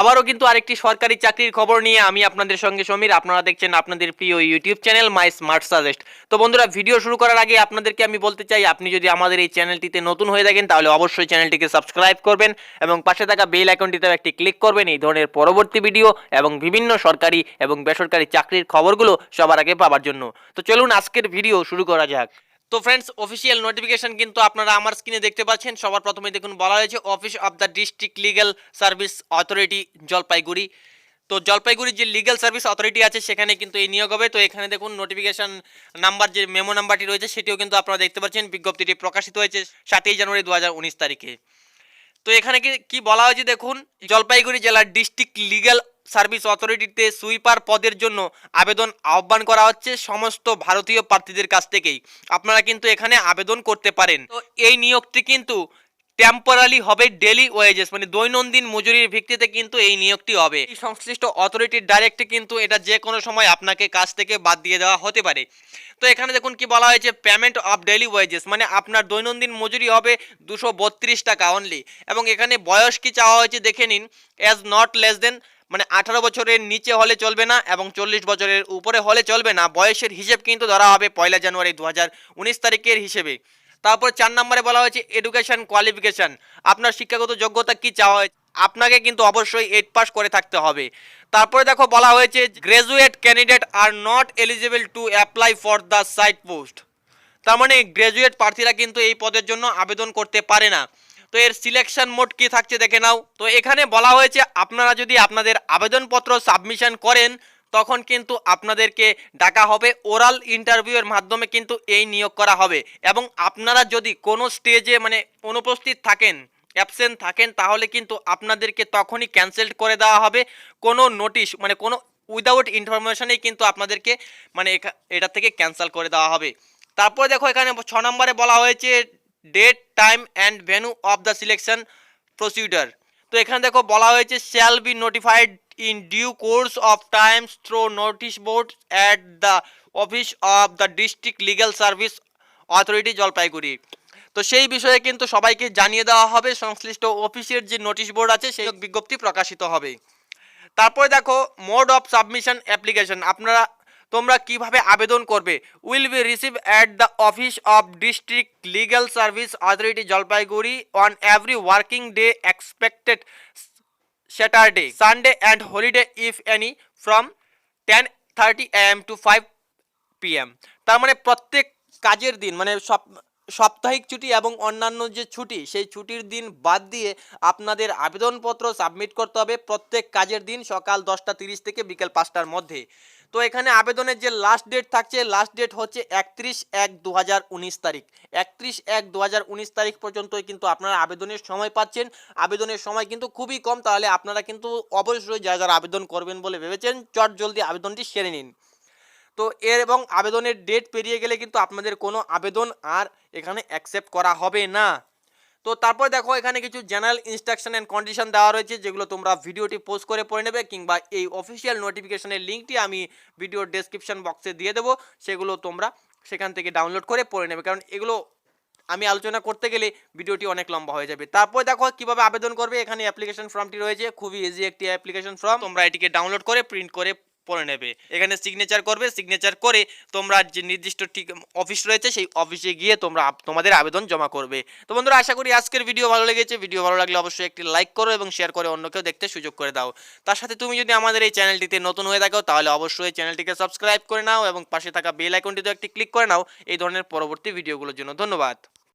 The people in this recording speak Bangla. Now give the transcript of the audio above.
আবারও কিন্তু আরেকটি সরকারি চাকরির খবর নিয়ে আমি আপনাদের সঙ্গে সমীর। আপনারা দেখছেন আপনাদের প্রিয় YouTube channel my smart suggest. তো বন্ধুরা, ভিডিও শুরু করার আগে আপনাদেরকে আমি বলতে চাই, আপনি যদি আমাদের এই চ্যানেলটিতে নতুন হয়ে থাকেন, তাহলে অবশ্যই চ্যানেলটিকে সাবস্ক্রাইব করবেন এবং পাশে থাকা বেল আইকনটিতেও একটি ক্লিক করবেন। এই ধরনের পরবর্তী ভিডিও এবং বিভিন্ন সরকারি এবং বেসরকারি চাকরির খবরগুলো সবার আগে পাওয়ার জন্য। তো চলুন, আজকের ভিডিও শুরু করা যাক। তো ফ্রেন্ডস অফিসিয়াল নোটিফিকেশন কিন্তু আপনারা আমার স্ক্রিনে দেখতে পাচ্ছেন। সবার প্রথমে দেখুন, বলা হয়েছে office of the district legal service authority Jalpaiguri. তো জলপাইগুড়ির যে লিগ্যাল সার্ভিস অথরিটি আছে, সেখানে কিন্তু এই নিয়োগ হবে। তো এখানে দেখুন নোটিফিকেশন নাম্বার যে মেমো নাম্বারটি রয়েছে, সেটিও কিন্তু আপনারা দেখতে পাচ্ছেন। বিজ্ঞপ্তিটি প্রকাশিত হয়েছে সাতই জানুয়ারি দু হাজার উনিশ তারিখে। তো এখানে কি কি বলা হয়েছে দেখুন, জলপাইগুড়ি জেলার ডিস্ট্রিক্ট লিগ্যাল সার্ভিস অথরিটিতে সুইপার পদের জন্য আবেদন আহ্বান করা হচ্ছে সমস্ত ভারতীয় প্রার্থীদের কাছ থেকেই। আপনারা কিন্তু এখানে আবেদন করতে পারেন। তো এই নিয়োগটি কিন্তু টেম্পোরারি হবে ডেলি ওয়েজেস মানে দৈনন্দিন মজুরির ভিত্তিতে কিন্তু এই নিয়োগটি হবে। এই সংশ্লিষ্ট অথরিটির ডাইরেক্ট কিন্তু এটা যে কোনো সময় আপনাকে কাজ থেকে বাদ দিয়ে দেওয়া হতে পারে। তো এখানে দেখুন কি বলা হয়েছে পেমেন্ট অফ ডেলি ওয়েজেস মানে আপনার দৈনন্দিন মজুরি হবে দুশো টাকা অনলি এবং এখানে বয়স কি চাওয়া হয়েছে দেখে নিন অ্যাজ নট লেস দেন মানে আঠারো বছরের নিচে হলে চলবে না এবং চল্লিশ বছরের উপরে হলে চলবে না। বয়সের হিসেব কিন্তু ধরা হবে পয়লা জানুয়ারি দু তারিখের হিসেবে। তারপর চার নম্বরে বলা হয়েছে এডুকেশন কোয়ালিফিকেশন আপনার শিক্ষাগত যোগ্যতা কি চাওয়া হয়েছে? আপনাকে কিন্তু অবশ্যই এইট পাস করে থাকতে হবে। তারপরে দেখো বলা হয়েছে graduate candidate are not eligible to apply for the said post তার মানে গ্রাজুয়েট প্রার্থীরা কিন্তু এই পদের জন্য আবেদন করতে পারে না। তো এর সিলেকশন মোড কি থাকছে দেখে নাও। তো এখানে বলা হয়েছে, আপনারা যদি আপনাদের আবেদনপত্র সাবমিশন করেন, তখন কিন্তু আপনাদেরকে ডাকা হবে ওরাল ইন্টারভিউয়ের মাধ্যমে কিন্তু এই নিয়োগ করা হবে। এবং আপনারা যদি কোনো স্টেজে মানে অনুপস্থিত থাকেন অ্যাবসেন্ট থাকেন, তাহলে কিন্তু আপনাদেরকে তখনই ক্যান্সেল করে দেওয়া হবে। কোনো নোটিশ মানে কোনো উইদাউট ইনফরমেশনেই কিন্তু আপনাদেরকে মানে এটা থেকে ক্যান্সেল করে দেওয়া হবে। তারপরে দেখো এখানে ছ নম্বরে বলা হয়েছে date time and venue of the selection procedure তো এখানে দেখো বলা হয়েছে shall be notified in due course of times through notice board at the office of the district legal service authority Jalpaiguri. তো সেই বিষয়ে কিন্তু সবাইকে জানিয়ে দেওয়া হবে, সংশ্লিষ্ট অফিসের যে নোটিশ বোর্ড আছে, সেই বিজ্ঞপ্তি প্রকাশিত হবে। তারপরে দেখো মোড অফ সাবমিশন অ্যাপ্লিকেশন আপনারা তোমরা কীভাবে আবেদন করবে? Will be receive at the office of district legal service authority Jalpaiguri on every working day expected Saturday, Sunday and holiday if any, from ten thirty AM to five PM তার মানে প্রত্যেক কাজের দিন মানে সপ সাপ্তাহিক ছুটি এবং অন্যান্য যে ছুটি, সেই ছুটির দিন বাদ দিয়ে আপনাদের আবেদনপত্র সাবমিট করতে হবে প্রত্যেক কাজের দিন সকাল দশটা তিরিশ থেকে বিকেল পাঁচটার মধ্যে। তো এখানে আবেদনের যে লাস্ট ডেট থাকছে লাস্ট ডেট হচ্ছে একত্রিশ এক দু হাজার উনিশ তারিখ। একত্রিশ এক দু হাজার উনিশ তারিখ পর্যন্তই কিন্তু আপনারা আবেদনের সময় পাচ্ছেন। আবেদনের সময় কিন্তু খুবই কম, তাহলে আপনারা কিন্তু অবশ্যই যারা যারা আবেদন করবেন বলে ভেবেছেন, চট জলদি আবেদনটি সেরে নিন। তো এর এবং আবেদনের ডেট পেরিয়ে গেলে কিন্তু আপনাদের কোনো আবেদন আর এখানে অ্যাকসেপ্ট করা হবে না। তো তারপর দেখো, এখানে কিছু জেনারেল ইনস্ট্রাকশন অ্যান্ড কন্ডিশন দেওয়া রয়েছে, যেগুলো তোমরা ভিডিওটি পোস্ট করে পড়ে নেবে কিংবা এই অফিসিয়াল নোটিফিকেশনের লিঙ্কটি আমি ভিডিও ডেসক্রিপশন বক্সে দিয়ে দেবো, সেগুলো তোমরা সেখান থেকে ডাউনলোড করে পড়ে নেবে। কারণ এগুলো আমি আলোচনা করতে গেলে ভিডিওটি অনেক লম্বা হয়ে যাবে। তারপর দেখো, কীভাবে আবেদন করবে, এখানে অ্যাপ্লিকেশন ফর্মটি রয়েছে, খুবই ইজি একটি অ্যাপ্লিকেশন ফর্ম তোমরা এটিকে ডাউনলোড করে প্রিন্ট করে পড়ে নেবে। এখানে সিগনেচার করবে সিগনেচার করে তোমরা যে নির্দিষ্ট ঠিক অফিস রয়েছে সেই অফিসে গিয়ে তোমরা তোমাদের আবেদন জমা করবে। তো বন্ধুরা, আশা করি আজকের ভিডিও ভালো লেগেছে। ভিডিও ভালো লাগলে অবশ্যই একটি লাইক করো এবং শেয়ার করে অন্যকেও দেখতে সুযোগ করে দাও। তার সাথে তুমি যদি আমাদের এই চ্যানেলটিতে নতুন হয়ে থাকো, তাহলে অবশ্যই চ্যানেলটিকে সাবস্ক্রাইব করে নাও এবং পাশে থাকা বেল আইকনটিতে একটি ক্লিক করে নাও। এই ধরনের পরবর্তী ভিডিওগুলোর জন্য ধন্যবাদ।